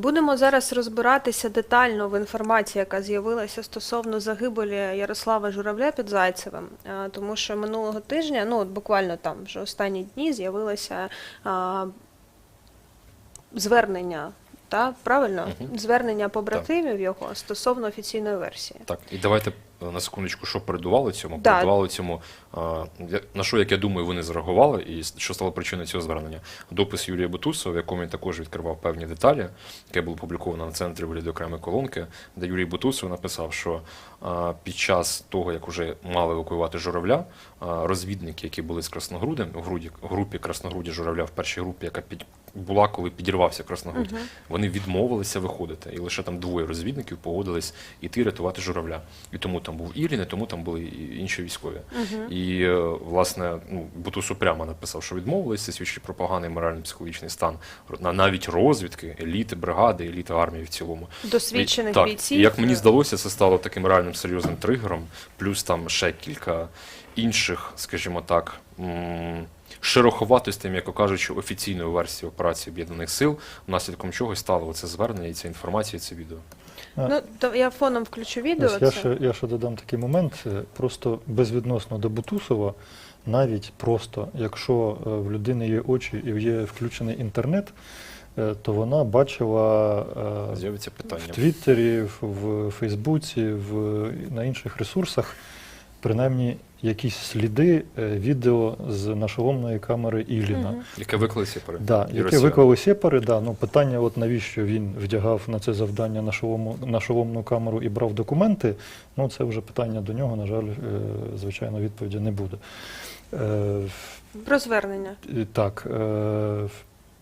Будемо зараз розбиратися детально в інформації, яка з'явилася стосовно загибелі Ярослава Журавля під Зайцевим, Е, тому що минулого тижня, ну от буквально там вже останні дні, з'явилося а, звернення. Та правильно угу. звернення побратимів його стосовно офіційної версії. Так, і давайте е, на секундочку, що передувало цьому? Да. Передувало цьому, на що, як я думаю, вони зреагували, і що стало причиною цього звернення. Допис Юрія Бутусова, в якому він також відкривав певні деталі, яке було опубліковано на центрі вигляду окремої колонки, де Юрій Бутусов написав, що під час того, як вже мали евакуювати журавля, розвідники, які були з Красногрудем, в груді- групі Красногрудя журавля, в першій групі, яка під була, коли підірвався Красногруд, вони відмовилися виходити, і лише там двоє розвідників погодились іти рятувати журавля. І тому там був Ілін, і тому там були і інші військові. І е, власне ну, Бутусу прямо написав, що відмовились, це свідчить про поганий морально-психологічний стан навіть розвідки, еліти бригади, еліти армії в цілому. Досвідчених бійців. Як мені здалося, це стало таким реальним серйозним тригером, плюс там ще кілька інших, скажімо так. Шероховатостей, м'яко кажучи, офіційної версії операції Об'єднаних Сил, внаслідком чого стало це звернення і ця інформація, і це відео. Ну, то я фоном включу відео. Ось я, це. ще, я ще додам такий момент. е, Просто безвідносно до Бутусова, навіть просто, якщо е, в людини є очі і є включений інтернет, то вона бачила е, З'явиться питання. в Твіттері, в, в Фейсбуці, в, на інших ресурсах, принаймні якісь сліди е, відео з нашоломної камери Ілліна. Мгм. Яке виклали сепари? Да, яке Росія. виклали сепари, да, ну питання, от навіщо він вдягав на це завдання на шолому, на шоломну камеру і брав документи, ну це вже питання до нього, на жаль, е, звичайно, відповіді не буде. Е, Про звернення. так, е,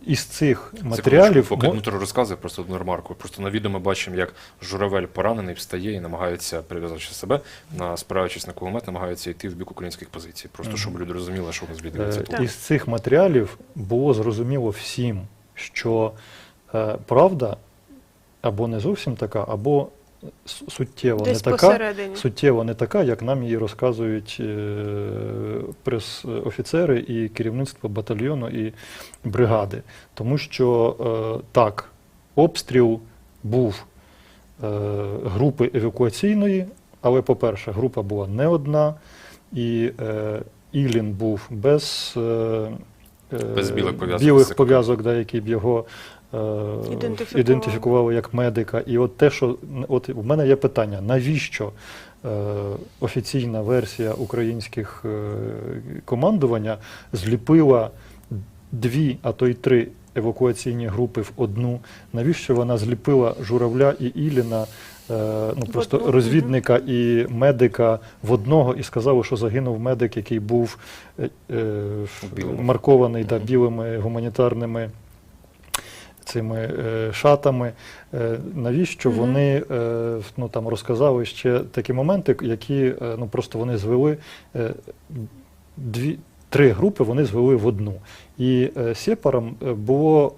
із цих матеріалів Поки мо- Дмитро розказує просто одну ремарку. Просто на відео ми бачимо, як журавель поранений встає і намагається, прив'язавши себе, на, спираючись на кулемет, намагається йти в бік українських позицій. Просто Мгм. щоб люди розуміли, що нас відбувається Е. Із цих матеріалів було зрозуміло всім, що е, правда або не зовсім така, або суттєво Десь не така, посередині. суттєво не така, як нам її розказують е, прес-офіцери і керівництво батальйону і бригади. Тому що е, так, обстріл був е, групи евакуаційної, але, по-перше, група була не одна, і е, Ілін був без, Без білих пов'язок білих пов'язок, да, які б його Ідентифікували. ідентифікували як медика. І от те, що от у мене є питання, навіщо е, офіційна версія українських е, командування зліпила дві, а то й три евакуаційні групи в одну. Навіщо вона зліпила журавля і Іліна? е, Ну, просто одну, розвідника і медика в одного і сказали, що загинув медик, який був е, е, маркований да, білими гуманітарними цими е, шатами. Е, навіщо вони е, ну, там, розказали ще такі моменти, які ну, просто вони звели дві. Три групи вони звели в одну. І е, сепарам е, було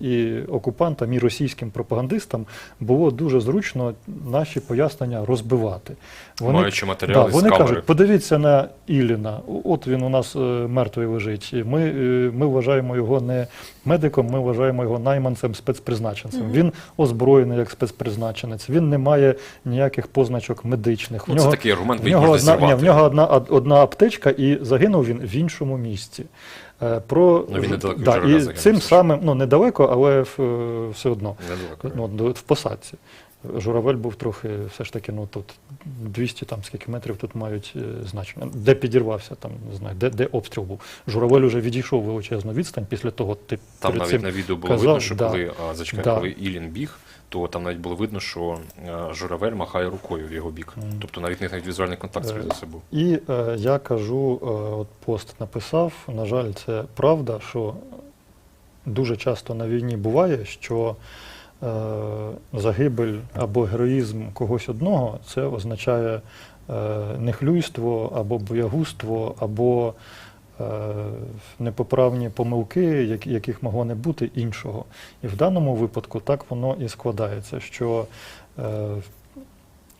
е, і окупантам, і російським пропагандистам було дуже зручно наші пояснення розбивати. Вони Маючи матеріали да, вони з камери. кажуть, подивіться на Ілліна. От він у нас мертвий лежить. Ми, ми вважаємо його не медиком, ми вважаємо його найманцем, спецпризначенцем. Мгм. Він озброєний як спецпризначенець. Він не має ніяких позначок медичних. Ну, В це нього- такий аргумент, в нього, одна, ні, в нього одна, одна аптечка, і загинув він в іншому місці. Е, Про, Ну, він недалеко да, Журавля і загинув, цим самим, ну недалеко, але в, е, все одно. Недалеко. Ну, в посадці. Журавель був трохи, все ж таки, ну тут 200 там скільки метрів тут мають е, значення. Де підірвався, там не знаю, де, де обстріл був. Журавель уже відійшов величезну відстань після того. Ти Там перед навіть цим на відео було казав, видно, що да. коли, а, зачекай, Да. коли Ілін біг, то там навіть було видно, що е, журавель махає рукою в його бік. Тобто навіть них навіть візуальний контакт Е, скоріше за собою. І е, я кажу, е, от пост написав. На жаль, це правда, що дуже часто на війні буває, що е, загибель або героїзм когось одного це означає е, нехлюйство або боягузтво, або е, непоправні помилки, яких могло не бути іншого. І в даному випадку так воно і складається, що е,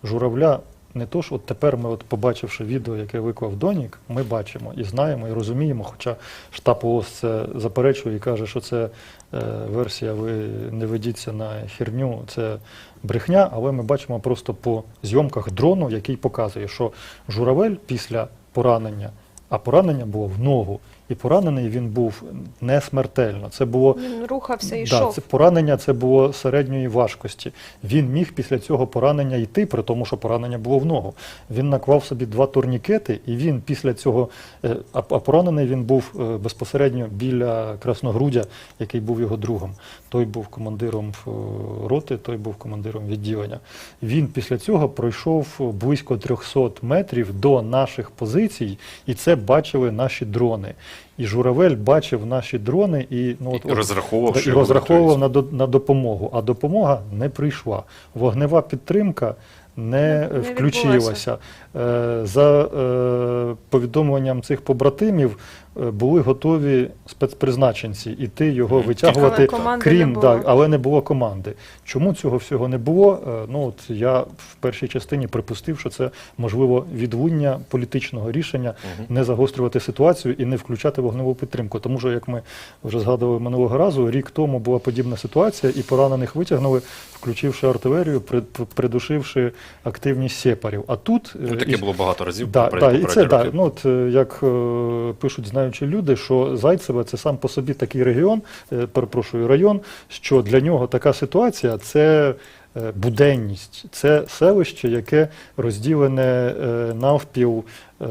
журавля не то, що от тепер ми, от побачивши відео, яке виклав Донік, ми бачимо і знаємо, і розуміємо, хоча штаб ООС це заперечує і каже, що це е, версія, ви не ведіться на херню, це брехня, але ми бачимо просто по зйомках дрону, який показує, що журавель після поранення, а поранення було в ногу, і поранений він був не смертельно. Це було Він рухався і Да, йшов. це поранення це було середньої важкості. Він міг після цього поранення йти, при тому, що поранення було в ногу. Він наклав собі два турнікети, і він після цього, е, а, поранений він був е, безпосередньо біля Красногрудя, який був його другом. Той був командиром е, роти, той був командиром відділення. Він після цього пройшов близько 300 метрів до наших позицій, і це бачили наші дрони. І журавель бачив наші дрони і ну от, І розраховував, Да, і розраховував на, до- на допомогу, а допомога не прийшла. Вогнева підтримка не, Не включилася. Е, За е, повідомленням цих побратимів е, були готові спецпризначенці іти його витягувати, Але крім не да, але не було команди. Чому цього всього не було? Е, Ну от я в першій частині припустив, що це можливо відлуння політичного рішення Мгм. не загострювати ситуацію і не включати вогневу підтримку. Тому що, як ми вже згадували минулого разу, рік тому була подібна ситуація, і поранених витягнули, включивши артилерію, при- при- придушивши активність сепарів. А тут Ну, е, таке і- було багато разів. Да, да, і це да, ну от е, як е, пишуть знаючі люди, що Зайцеве це сам по собі такий регіон, е, перепрошую, район, що для нього така ситуація це е, буденність, це селище, яке розділене е, навпіл е,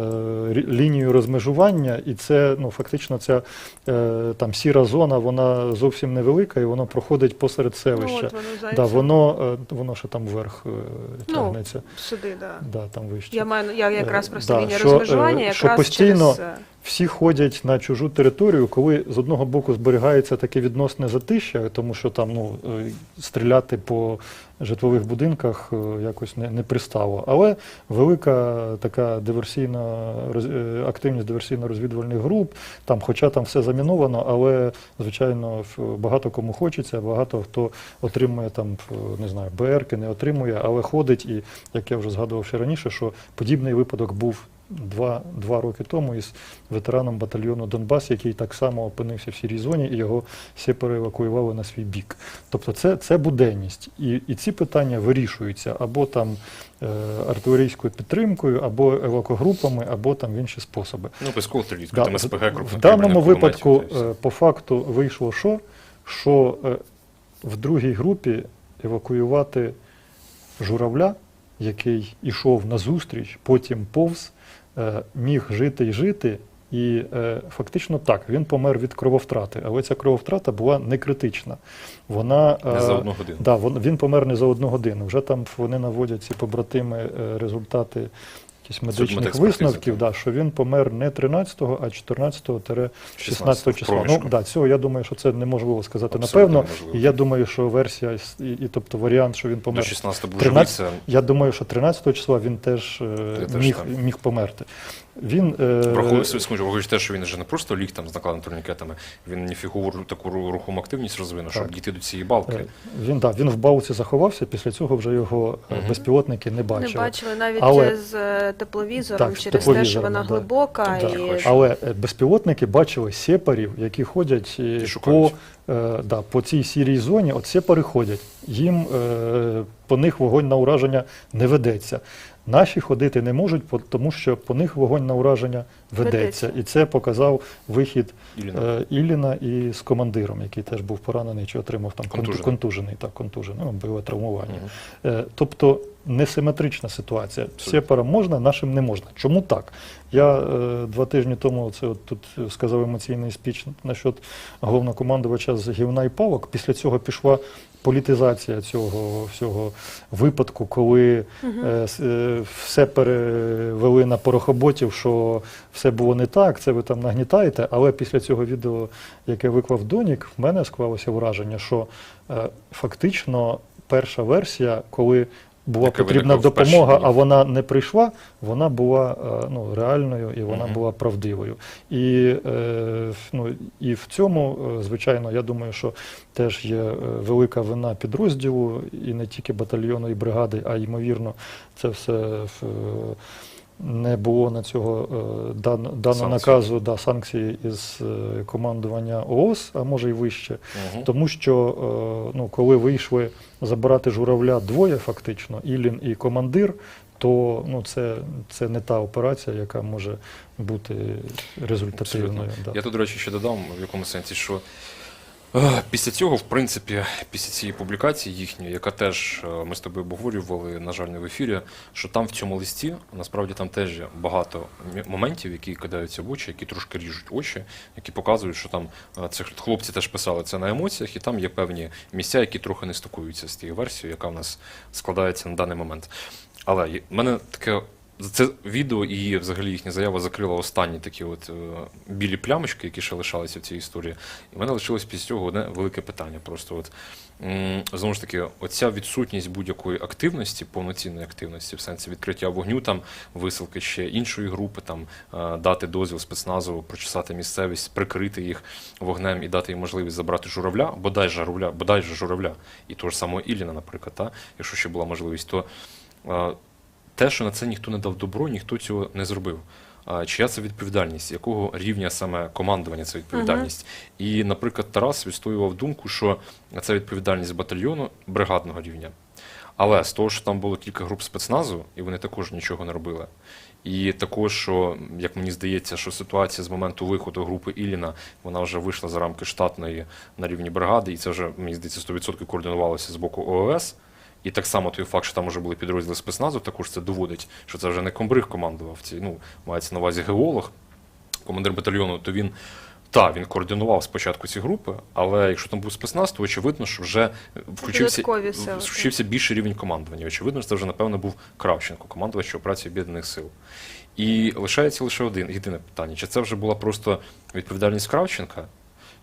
лінією розмежування, і це ну фактично ця е, там сіра зона, вона зовсім невелика, і воно проходить посеред Ну, селища. от воно да, воно, е, воно ще там вверх Ну, тягнеться. Сюди, да. Да, там вище. Я маю я якраз про Е, да, лінію що, розмежування, що постійно через всі ходять на чужу територію, коли з одного боку зберігається таке відносне затища, тому що там ну, стріляти по житлових будинках якось не, не пристало. Але велика така диверсійна активність диверсійно-розвідувальних груп, там, хоча там все заміновано, але звичайно багато кому хочеться, багато хто отримує там, не знаю, БРки, не отримує, але ходить. І як я вже згадував ще раніше, що подібний випадок був два, два роки тому із ветераном батальйону Донбас, який так само опинився в сірій зоні, і його всі переевакуювали на свій бік. Тобто це, це буденність. І, і ці питання вирішуються або там е, артилерійською підтримкою, або евакогрупами, або там в інші способи. Ну, Да, там СПГ, в даному випадку е, по факту вийшло що? Що е, в другій групі евакуювати журавля, який ішов назустріч, потім повз, е, міг жити і жити. І е, фактично так, він помер від крововтрати, але ця крововтрата була не критична. Вона Не е, за одну годину. Да, він, помер не за одну годину. Вже там вони наводять ці побратими результати якісь медичних висновків, да, що він помер не 13-го, а 14-16 16 числа. Ну, да, цього я думаю, що це неможливо сказати Абсолютно напевно. неможливо. І я думаю, що версія, і, і тобто варіант, що він До помер. 16 був 13 Я думаю, що 13 числа він теж, е, теж міг, міг померти. Він, е, Враховуючи, скажу, враховуючи те, що він вже не просто ліг там з накладеними турнікетами, він ніфігову ру- таку ру- рухому активність розвинув, щоб дійти до цієї балки. е, він, да, він в балці заховався, після цього вже його Мгм. безпілотники не бачили. не бачили навіть Але- з тепловізором Так, через те, що вона да. глибока Да. і Але безпілотники бачили сепарів, які ходять І по, е, да, по цій сірій зоні. От сепари ходять. Їм е, по них вогонь на ураження не ведеться. Наші ходити не можуть, тому що по них вогонь на ураження ведеться. Ведеться. І це показав вихід Ілліна. е, і з командиром, який теж був поранений чи отримав там Контужений. контужений, так, контужений, ну, бойове травмування. Е, Тобто несиметрична ситуація. Сепарам можна, нашим не можна. Чому так? Я е, два тижні тому це от тут сказав емоційний спіч насчет головнокомандувача з гівна і палок. Після цього пішла політизація цього всього випадку, коли е, е, все перевели на порохоботів, що все було не так, це ви там нагнітаєте. Але після цього відео, яке виклав Донік, в мене склалося враження, що е, фактично перша версія, коли була Яка потрібна виникла в перші допомога, дні. а вона не прийшла, вона була е, ну, реальною і вона Мгм. була правдивою. І, е, ну, і в цьому, е, звичайно, я думаю, що теж є е, велика вина підрозділу, і не тільки батальйону і бригади, а ймовірно, це все в, е, не було на цього е, дан, даного наказу да, санкції із е, командування ООС, а може й вище. Мгм. Тому що е, ну, коли вийшли забирати журавля двоє, фактично, Іллін і командир, то ну, це, це не та операція, яка може бути результативною. Да. Я тут, до речі, ще додам в якому сенсі, що після цього, в принципі, після цієї публікації їхньої, яка теж е, ми з тобою обговорювали, на жаль, не в ефірі, що там в цьому листі насправді там теж є багато моментів, які кидаються в очі, які трошки ріжуть очі, які показують, що там е, це хлопці теж писали це на емоціях, і там є певні місця, які трохи не стикуються з тією версією, яка в нас складається на даний момент. Але в мене таке. Це відео і взагалі їхня заява закрила останні такі от е, білі плямочки, які ще лишалися в цій історії. І в мене лишилось після цього одне велике питання. Просто от знову ж таки, оця відсутність будь-якої активності, повноцінної активності, в сенсі відкриття вогню, там висилки ще іншої групи, там е, дати дозвіл спецназу, прочесати місцевість, прикрити їх вогнем і дати їм можливість забрати журавля, бодай журавля, бодай же журавля, і того ж самого Ілліна, наприклад, та, якщо ще була можливість, то е, те, що на це ніхто не дав добро, ніхто цього не зробив. Чия це відповідальність, якого рівня саме командування це відповідальність? І, наприклад, Тарас відстоював думку, що це відповідальність батальйону бригадного рівня. Але з того, що там було кілька груп спецназу, і вони також нічого не робили. І також, що, як мені здається, що ситуація з моменту виходу групи Ілліна, вона вже вийшла за рамки штатної на рівні бригади, і це вже, мені здається, 100% координувалося з боку ООС. І так само той факт, що там вже були підрозділи спецназу, також це доводить, що це вже не комбриг командував. Ці, ну, мається на увазі геолог, командир батальйону, то він. Так, він координував спочатку ці групи, але якщо там був спецназ, то очевидно, що вже включився, включився більший рівень командування. Очевидно, що це вже, напевно, був Кравченко, командувач операції Об'єднаних Сил. І лишається лише один єдине питання: чи це вже була просто відповідальність Кравченка,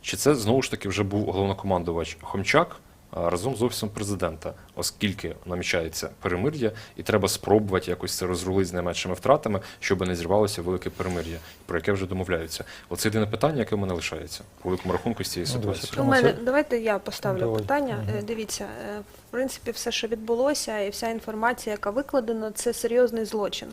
чи це знову ж таки вже був головнокомандувач Хомчак разом з офісом президента, оскільки намічається перемир'я, і треба спробувати якось це розрулити з найменшими втратами, щоб не зірвалося велике перемир'я, про яке вже домовляються. Оце єдине питання, яке в мене лишається по великому рахунку з цієї Ну, ситуації. У мене давайте я поставлю Давай. питання. Е, Дивіться, е, в принципі, все, що відбулося, і вся інформація, яка викладена, це серйозний злочин.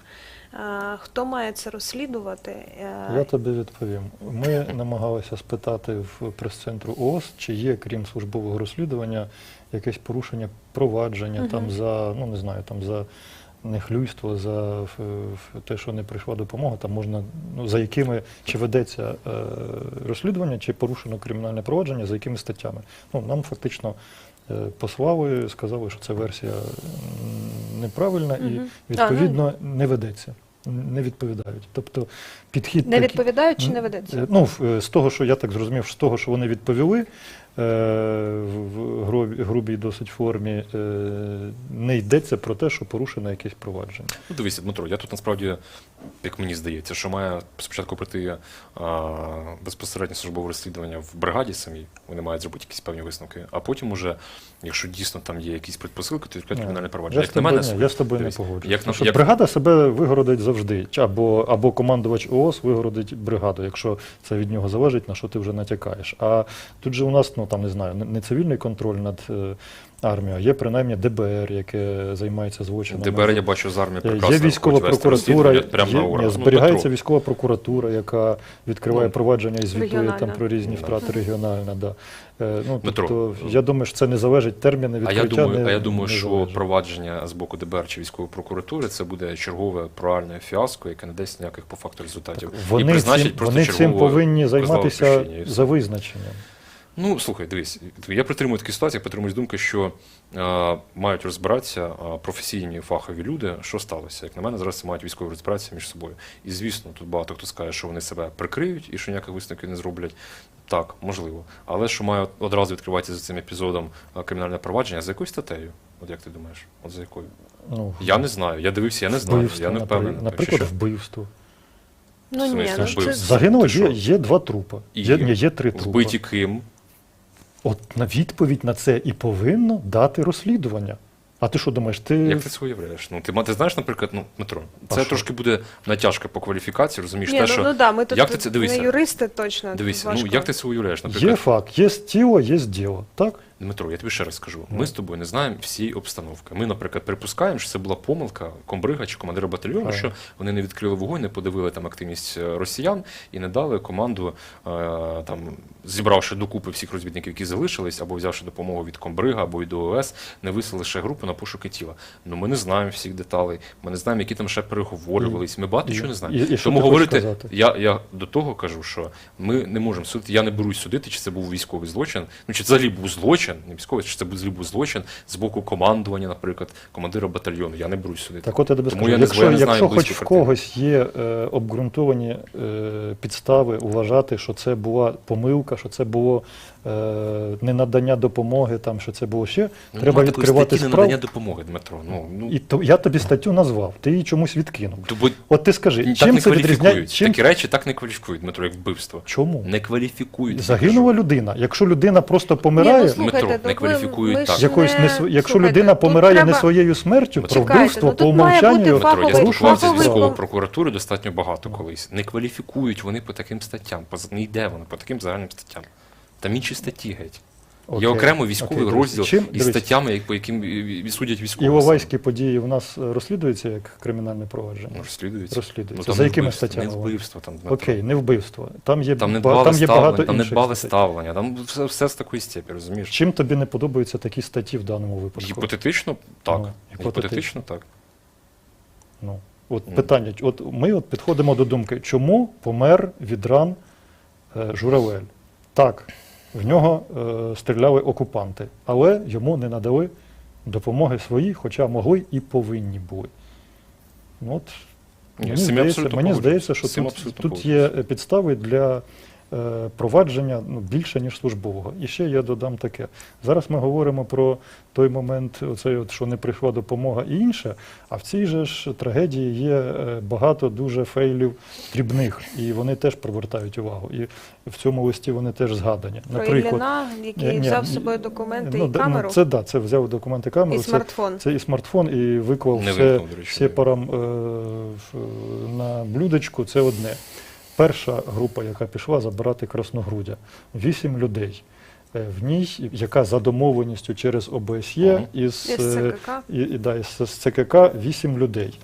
Хто має це розслідувати? Е, Я тобі відповім. Ми намагалися спитати в прес-центру ООС, чи є, крім службового розслідування, якесь порушення провадження Мгм. там за, ну не знаю, там за нехлюйство, за те, що не прийшла допомога, там можна, ну за якими чи ведеться е, розслідування, чи порушено кримінальне провадження, за якими статтями. Ну, нам фактично е, послали, сказали, що ця версія неправильна і Мгм. відповідно не ведеться. Не відповідають. Тобто підхід Не такий- відповідають чи не Е, ведеться? Ну, в- е, з того, що я так зрозумів, з того, що вони відповіли е, в в грубій досить формі, е, не йдеться про те, що порушено якесь провадження. Ну, дивіться, Дмитро, я тут насправді, як мені здається, що має спочатку прийти а, безпосередньо службове розслідування в бригаді самій, вони мають зробити якісь певні висновки, а потім уже, якщо дійсно там є якісь предпосилки, то відкрити кримінальне провадження. Я з Як на мене, ні, я з тобою не дивись, погоджуюсь. як як- бригада себе вигородить завжди. Або, або командувач ООС вигородить бригаду, якщо це від нього залежить, на що ти вже натякаєш. А тут же у нас, ну там не знаю, не- не цивільний контроль над е, армією, а є принаймні ДБР, яке займається злочинами. ДБР, я бачу з армії Е, прекрасно. Є військова прокуратура, є, на ура. ні, Ну, зберігається Дмитро, військова прокуратура, яка відкриває Ну, провадження і звітує там про різні Да. втрати регіональна. Да. Е, ну, Дмитро, тобто, я думаю, що це не залежить терміни А відкриття. я думаю, не, а я думаю, не що залежить. провадження з боку ДБР чи військової прокуратури це буде чергове провальне фіаско, яке не дасть ніяких по факту результатів. і Вони, призначить цим, просто вони цим повинні займатися і за визначенням. Ну, слухай, дивись, я притримую такі ситуації, я притримуюсь думки, що е, мають розбиратися е, професійні фахові люди, що сталося. Як на мене, зараз мають військові розбиратися між собою. І звісно, тут багато хто скаже, що вони себе прикриють і що ніяких висновків не зроблять. Так, можливо. Але що має одразу відкриватися за цим епізодом е, кримінальне провадження, за якою статтею? От як ти думаєш? От за якою? Ну, Я не знаю. Я дивився, я не знаю. вбивство, Я не впевнений. Наприклад, вбивство. Ну ні, ну вбивство? Загинуло, є, є два трупа. І Є, ні, є три трупа. Вбиті ким? От на відповідь на це і повинно дати розслідування. А ти що думаєш? Ти Як ти це уявляєш? Ну, ти, ти знаєш, наприклад, ну, Дмитро, А це що? трошки буде натяжка по кваліфікації, розумієш? Ні, те, ну, що... ну да, ми тут як ти це- дивися. не юристи точно. Дивися, важко. ну як ти це уявляєш? Наприклад, є факт, є тіло, є діло. Так? Дмитро, я тобі ще раз скажу. Ми з тобою не знаємо всієї обстановки. Ми, наприклад, припускаємо, що це була помилка комбрига чи командира батальйону, Правильно. що вони не відкрили вогонь, не подивили там активність е, росіян і не дали команду, е, там, зібравши докупи всіх розвідників, які залишились, або взявши допомогу від комбрига або від ООС, не вислали ще групу на пошуки тіла. Ну ми не знаємо всіх деталей, ми не знаємо, які там ще переговорювались. Ми багато І- чого не знаємо. і що Тому говорити, я, я до того кажу, що ми не можемо судити. Я не берусь судити, чи це був військовий злочин, ну чи взагалі був злочин, не військовий, чи це будь-який злочин з боку командування, наприклад, командира батальйону. Я не берусь сюди. Так от я тебе скажу, я якщо, знаю, я не знаю якщо хоч в когось є е, обґрунтовані е, підстави вважати, що це була помилка, що це було ненадання допомоги, там, що це було ще, Ну, треба відкривати статті справу. надання допомоги, Дмитро. Ну, ну, І то, я тобі статтю назвав, ти її чомусь відкинув. то бо- От ти скажи, так чим не це відрізняє? кваліфікують. Чим... Такі речі так не кваліфікують, Дмитро, як вбивство. Чому? Не кваліфікують. Загинула кажу. людина. Якщо людина просто Ні, помирає, ну, слухайте, Дмитро, ну, не ви- кваліфікують ми так. ж якоюсь не- не св- якщо слухайте, людина тут помирає не треба- своєю смертю, про вбивство ну, по має умовчанню бути Дмитро, я фаховий- спілкувався з фаховий військовою ком- прокуратурою достатньо багато колись. Не кваліфікують вони по таким статтям. Поз- Не йде вони по таким загальним статтям. Там інші статті геть. Є Окей. окремо військовий Окей, дивись. розділ Чим- із дивись, статтями, як- по яким і- і судять військові. Іловайські події у нас е, розслідуються як кримінальне провадження. Ну, розслідуються. Розслідуються. Ну, там За не якими вбивство, статтями? Не вони? вбивство там. Дмитро. Окей, не вбивство. Там є, Там не ба- дбали там є багато ставлення, там не інших дбали статей. ставлення, там все, все з такої степі, розумієш? Чим тобі не подобаються такі статті в даному випадку? Гіпотетично так. Ну, гіпотетично. Гіпотетично так. Ну, от Ну. питання. От ми от підходимо до думки, чому помер від ран е, журавель? Так, в нього е, стріляли окупанти, але йому не надали допомоги свої, хоча могли і повинні були. Ну, От, Ні, мені здається, мені здається, що тут, тут є підстави для провадження ну, більше, ніж службового. І ще я додам таке. Зараз ми говоримо про той момент, оцей от, що не прийшла допомога і інше, а в цій же ж трагедії є е, багато дуже фейлів дрібних, і вони теж привертають увагу. І в цьому листі вони теж згадані. Про Ілліна, який Ні, взяв з собою документи ну, і да, камеру, Ну, це да, це взяв документи камеру. і це- смартфон. це і смартфон, і виклав Не все, вимкнув, речі, всі парам е, на блюдечку. Це одне. Перша група, яка пішла забирати красногрудя, вісім людей. Е, В ній, яка за домовленістю через ОБСЄ із, Із е, ЦКК. і, і, да, із, з ЦКК вісім людей.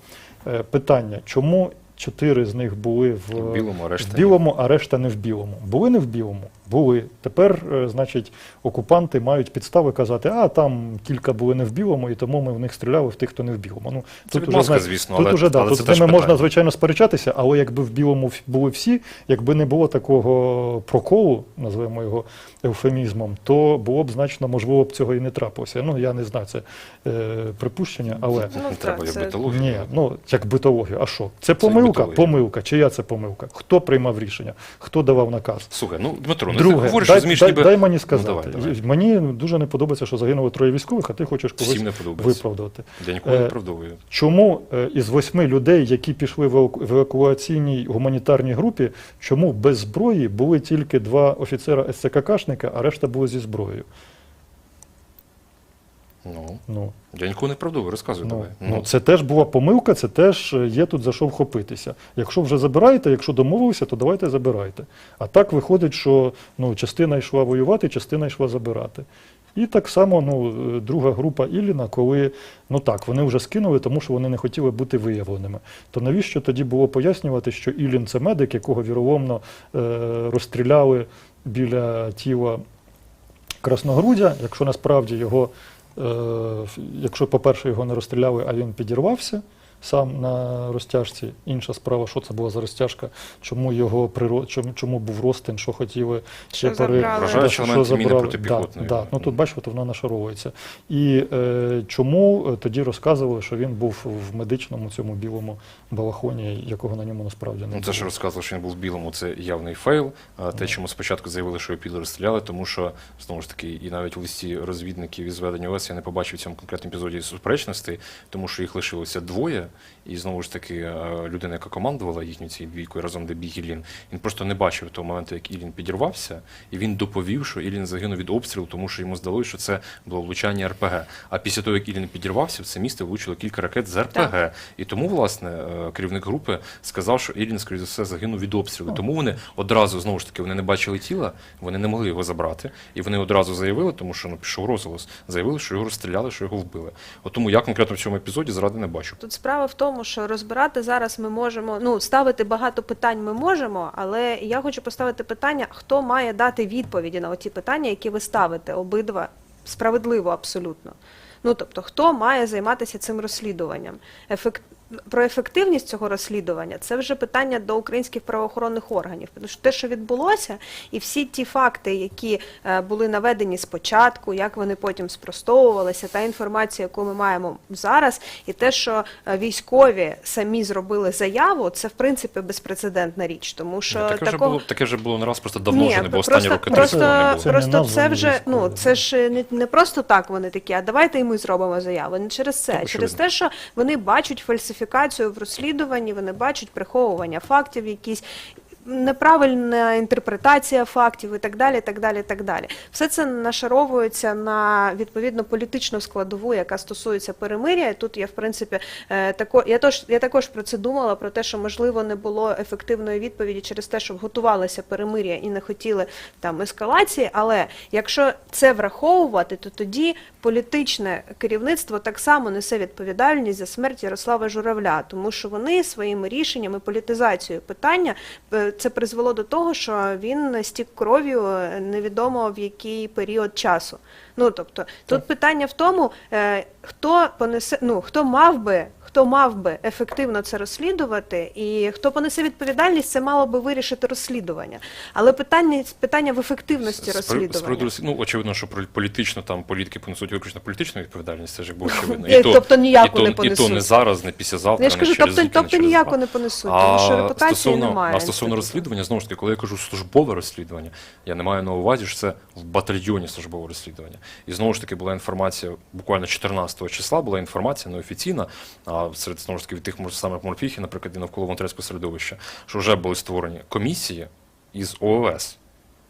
Е, Питання, чому чотири з них були в, В білому, а решта в білому, а решта не в білому? Були не в білому? Були. Тепер, е, значить, окупанти мають підстави казати, а там кілька були не в білому, і тому ми в них стріляли в тих, хто не в білому. Ну, Це уже, відмазка, знаєте, звісно, тут але- уже, да, але тут з теж ними можна, звичайно, сперечатися, але якби в білому були всі, якби не було такого проколу, називаємо його еуфемізмом, то було б значно, можливо, б цього і не трапилося. Ну, я не знаю, це е, припущення, але. Ну, так, треба як це- битологію. Ні, ну як битологію. А що? Це як помилка? Помилка. Чия це помилка? Хто приймав рішення? Хто давав наказ? Слухай, ну Дмитро, ну ти говориш, дай, розумієш, дай, ніби дай мені Ну, сказати. давай, давай. Мені дуже не подобається, що загинуло троє військових, а ти хочеш когось виправдати. Я нікого не Е, виправдовую. Чому е, із восьми людей, які пішли в евакуаційній гуманітарній групі, чому без зброї були тільки два офіцера СЦККшника, а решта були зі зброєю? Ну, Ну, я нікого не виправдовую, розказуй Ну, давай. ну, це теж була помилка, це теж е, є тут за що вхопитися. Якщо вже забираєте, якщо домовилися, то давайте забирайте. А так виходить, що ну, частина йшла воювати, частина йшла забирати. І так само ну, е, друга група Ілліна, коли ну так, вони вже скинули, тому що вони не хотіли бути виявленими. То навіщо тоді було пояснювати, що Іллін це медик, якого віроломно е, розстріляли біля тіла Красногрудя, якщо насправді його, якщо, по-перше, його не розстріляли, а він підірвався сам на розтяжці. Інша справа, що це була за розтяжка, чому його приро... чому, чому був розтин, що хотіли ще Що забрали. Вражаючі що міни забрали. Да, да. Ну тут бачите, воно нашаровується. І е, чому е, тоді розказували, що він був в медичному цьому білому балахоні, якого на ньому насправді не Ну, було. це ж розказував, що він був в білому, це явний фейл. А те, чому спочатку заявили, що його підло розстріляли, тому що знову ж таки, і навіть в листі розвідників із зведення ОС я не побачив в цьому конкретному епізоді суперечностей, тому що їх лишилося двоє. І знову ж таки е, людина, яка командувала їхньою цією двійкою разом, де біг Іллін, він просто не бачив того моменту, як Іллін підірвався, і він доповів, що Іллін загинув від обстрілу, тому що йому здалося, що це було влучання РПГ. А після того, як Іллін підірвався, в це місто влучило кілька ракет з РПГ. І тому, власне, е, керівник групи сказав, що Іллін, скоріш за все, загинув від обстрілу. Тому вони одразу знову ж таки вони не бачили тіла, вони не могли його забрати, і вони одразу заявили, тому що ну пішов розголос, заявили, що його розстріляли, що його вбили. От тому я конкретно в цьому епізоді зради не бачу. Тут справа в тому, що розбирати зараз ми можемо, ну ставити багато питань ми можемо, але я хочу поставити питання, хто має дати відповіді на оті питання, які ви ставите, обидва справедливо абсолютно. Ну тобто, хто має займатися цим розслідуванням? Ефект... Про ефективність цього розслідування це вже питання до українських правоохоронних органів. Тому що те, що відбулося, і всі ті факти, які е, були наведені спочатку, як вони потім спростовувалися, та інформація, яку ми маємо зараз, і те, що е, військові самі зробили заяву, це в принципі безпрецедентна річ, тому що таке, вже було, таке вже було не раз, просто давно вже не було. просто, Останні роки просто, не було. Це просто це вже ну це ж не, не просто так вони такі, а давайте і ми зробимо заяву. Не через це, а Так, через те, що вони бачать фальсифікацію в розслідуванні, вони бачать приховування фактів, якісь. Неправильна інтерпретація фактів і так далі, так далі, так далі. Все це нашаровується на відповідно політичну складову, яка стосується перемиря. Тут я в принципі е, тако, я тож я також про це думала, про те, що можливо не було ефективної відповіді через те, що готувалося перемиря і не хотіли там ескалації. Але якщо це враховувати, то тоді політичне керівництво так само несе відповідальність за смерть Ярослава Журавля, тому що вони своїми рішеннями, політизацією питання е, це призвело до того, що він стік кров'ю е, невідомо в який період часу. Ну тобто, тут питання в тому, е, хто понесе, ну хто мав би. Хто мав би ефективно це розслідувати, і хто понесе відповідальність, це мало би вирішити розслідування. Але питання питання в ефективності розслідування. розслід- Ну, очевидно, що політично там політики понесуть виключно політичну відповідальність, це ж якби очевидно. Е, тобто ніяку і то, не І то не зараз, не післязавтра, Я ж кажу, не через тобто, і не тобто ніяко не понесуть, тому що репутації стосовно, немає. А стосовно розслідування, знову ж таки, коли я кажу службове розслідування, я не маю на увазі, що це в батальйоні службове розслідування. І знову ж таки була інформація, буквально 14 числа була інформація неофіційна, серед знову тих самих морфіхів, наприклад, і навколо волонтерського середовища, що вже були створені комісії із ООС.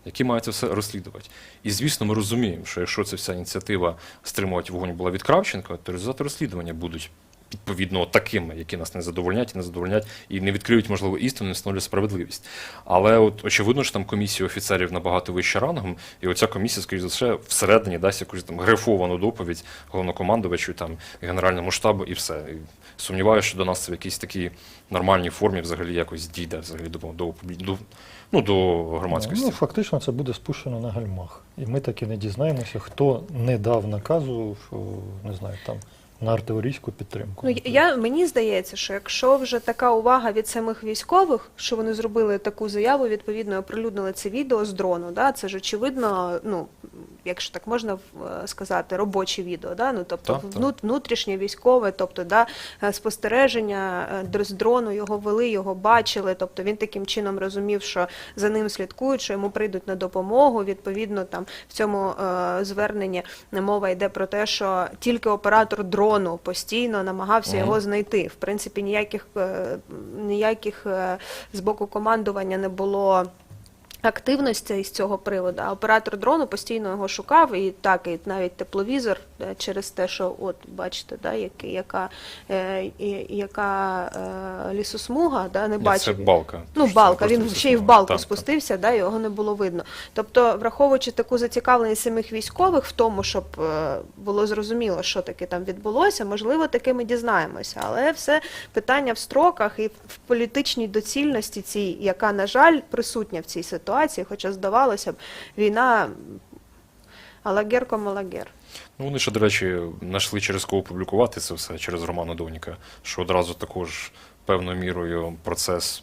Які мають це все розслідувати. І звісно, ми розуміємо, що якщо ця вся ініціатива стримувати вогонь була від Кравченка, то результати розслідування будуть відповідно такими, які нас не задовольнять і не задовольнять, і не відкриють, можливо, істину, не встановлять справедливість. Але от очевидно, що там комісія офіцерів набагато вище рангом, і оця комісія, скоріш за все, всередині дасть якусь там грифовану доповідь головнокомандувачу, там генеральному штабу, і все. І сумніваюся, що до нас це в якійсь такій нормальній формі взагалі якось дійде взагалі до, до, до, ну, до громадськості. Ну, фактично це буде спущено на гальмах. І ми таки не дізнаємося, хто не дав наказу, не знаю, там, на артилерійську підтримку. Ну, я мені здається, що якщо вже така увага від самих військових, що вони зробили таку заяву, відповідно оприлюднили це відео з дрону. Да, це ж очевидно, ну якщо так можна е, сказати, робоче відео. Да, ну тобто Так, так. внутрішнє військове, тобто да, е, спостереження е, з дрону його вели, його бачили. Тобто він таким чином розумів, що за ним слідкують, що йому прийдуть на допомогу. Відповідно, там в цьому е, зверненні мова йде про те, що тільки оператор дрону постійно намагався Мгм. його знайти. В принципі, ніяких е, ніяких е, з боку командування не було. Активності з цього приводу, а оператор дрону постійно його шукав, і так, і навіть тепловізор е, через те, що от бачите, да, який- яка, е, яка е, лісосмуга, да, не бачив. Це балка. Ну, балка, він ще й в балку Так, так. спустився, да, його не було видно. Тобто, враховуючи таку зацікавленість самих військових в тому, щоб е, було зрозуміло, що таке там відбулося, можливо, таки ми дізнаємося. Але все питання в строках і в політичній доцільності цій, яка, на жаль, присутня в цій ситуації, хоча здавалося б, війна алагер ком алагер. Ну, вони ще, до речі, знайшли через кого публікувати це все, через Романа Довніка, що одразу також певною мірою процес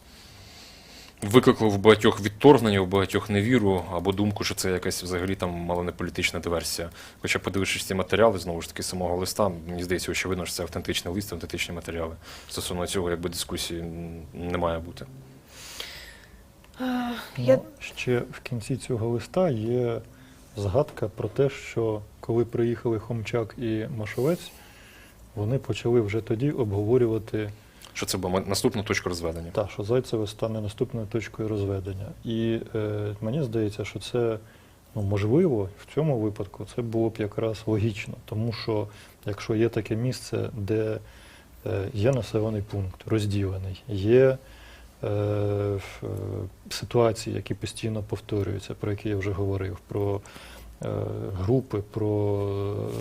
викликав в багатьох відторгнення, в багатьох невіру або думку, що це якась взагалі там мало не політична диверсія. Хоча, подивившись ці матеріали, знову ж таки, самого листа, мені здається, очевидно, що це автентичний лист, автентичні матеріали. Стосовно цього, якби дискусії не має бути. Е, Я Ну, ще в кінці цього листа є згадка про те, що коли приїхали Хомчак і Машовець, вони почали вже тоді обговорювати Що це була наступна точка розведення? та, що Зайцеве стане наступною точкою розведення. І е, мені здається, що це ну, можливо в цьому випадку це було б якраз логічно, тому що якщо є таке місце, де е, є населений пункт розділений, є ситуації, які постійно повторюються, про які я вже говорив, про е, групи, про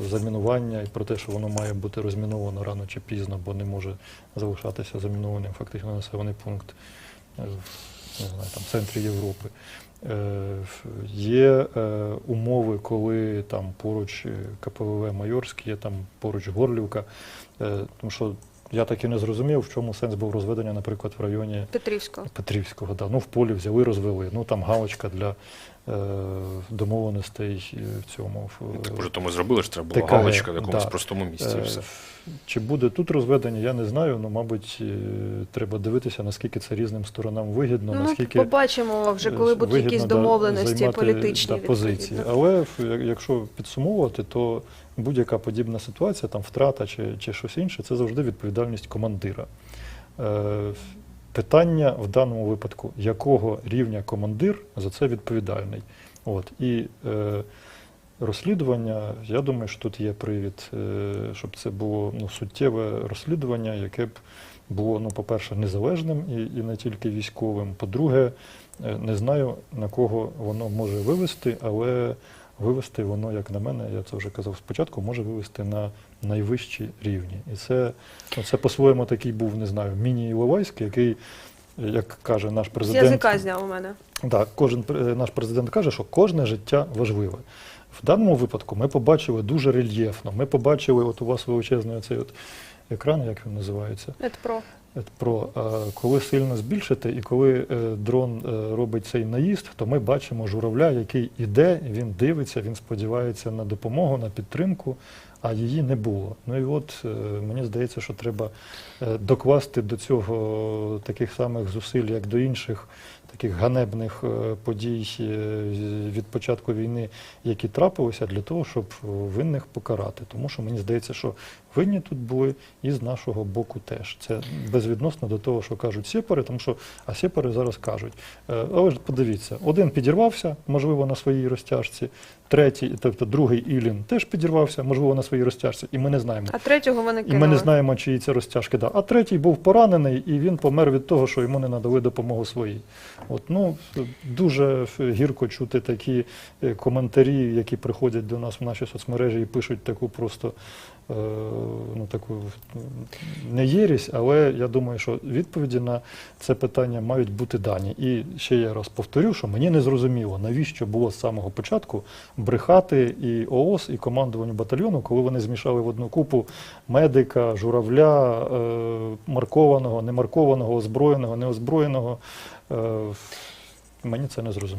е, замінування і про те, що воно має бути розміновано рано чи пізно, бо не може залишатися замінованим фактично населений пункт е, в не знаю, там, центрі Європи. Е, Є е, умови, коли там поруч е, КПВВ Майорськ, є там поруч Горлівка. Е, Тому що я так і не зрозумів, в чому сенс був розведення, наприклад, в районі Петрівського. Петрівського. Да. Ну, в полі взяли, розвели. Ну там галочка для домовленостей е, в цьому. Так може тому зробили, що треба була ТКГ, галочка в якомусь да. простому місці. і Е, все. Чи буде тут розведення, я не знаю. Ну, мабуть, е, треба дивитися, наскільки це різним сторонам вигідно, Ну, наскільки побачимо вже, коли будуть вигідно, якісь домовленості займати, політичні да, позиції. Але якщо підсумовувати, то будь-яка подібна ситуація, там втрата чи, чи щось інше, це завжди відповідальність командира. Питання в даному випадку, якого рівня командир за це відповідальний. От, і е, розслідування, я думаю, що тут є привід, е, щоб це було ну, суттєве розслідування, яке б було, ну, по-перше, незалежним і, і не тільки військовим. По-друге, е, не знаю, на кого воно може вивести, але вивести воно, як на мене, я це вже казав спочатку, може вивести на найвищі рівні. І це, ну, це по-своєму такий був, не знаю, міні-Іловайськ, який, як каже наш З президент. язика зняв у мене. Так, кожен е, наш президент каже, що кожне життя важливе. В даному випадку ми побачили дуже рельєфно. Ми побачили, от у вас величезний оцей от екран, як він називається, Це про. Е, коли сильно збільшити, і коли е, дрон е, робить цей наїзд, то ми бачимо журавля, який іде, він дивиться, він сподівається на допомогу, на підтримку, а її не було. Ну і от мені здається, що треба докласти до цього таких самих зусиль, як до інших таких ганебних е, подій е, від початку війни, які трапилися, для того, щоб винних покарати. Тому що мені здається, що винні тут були і з нашого боку теж. Це безвідносно до того, що кажуть сепари, тому що а сепари зараз кажуть. Е, Але ж подивіться, один підірвався, можливо, на своїй розтяжці, третій, тобто другий Ілін теж підірвався, можливо, на своїй розтяжці, і ми не знаємо. А третього вони І ми не знаємо, чиї це розтяжки. Да. А третій був поранений, і він помер від того, що йому не надали допомогу своїй. От, ну, дуже гірко чути такі е, коментарі, які приходять до нас в наші соцмережі і пишуть таку просто ну, таку не єрість, але я думаю, що відповіді на це питання мають бути дані. І ще я раз повторю, що мені не зрозуміло, навіщо було з самого початку брехати і ООС, і командуванню батальйону, коли вони змішали в одну купу медика, журавля, е, маркованого, немаркованого, озброєного, неозброєного. Е, мені це не зрозуміло.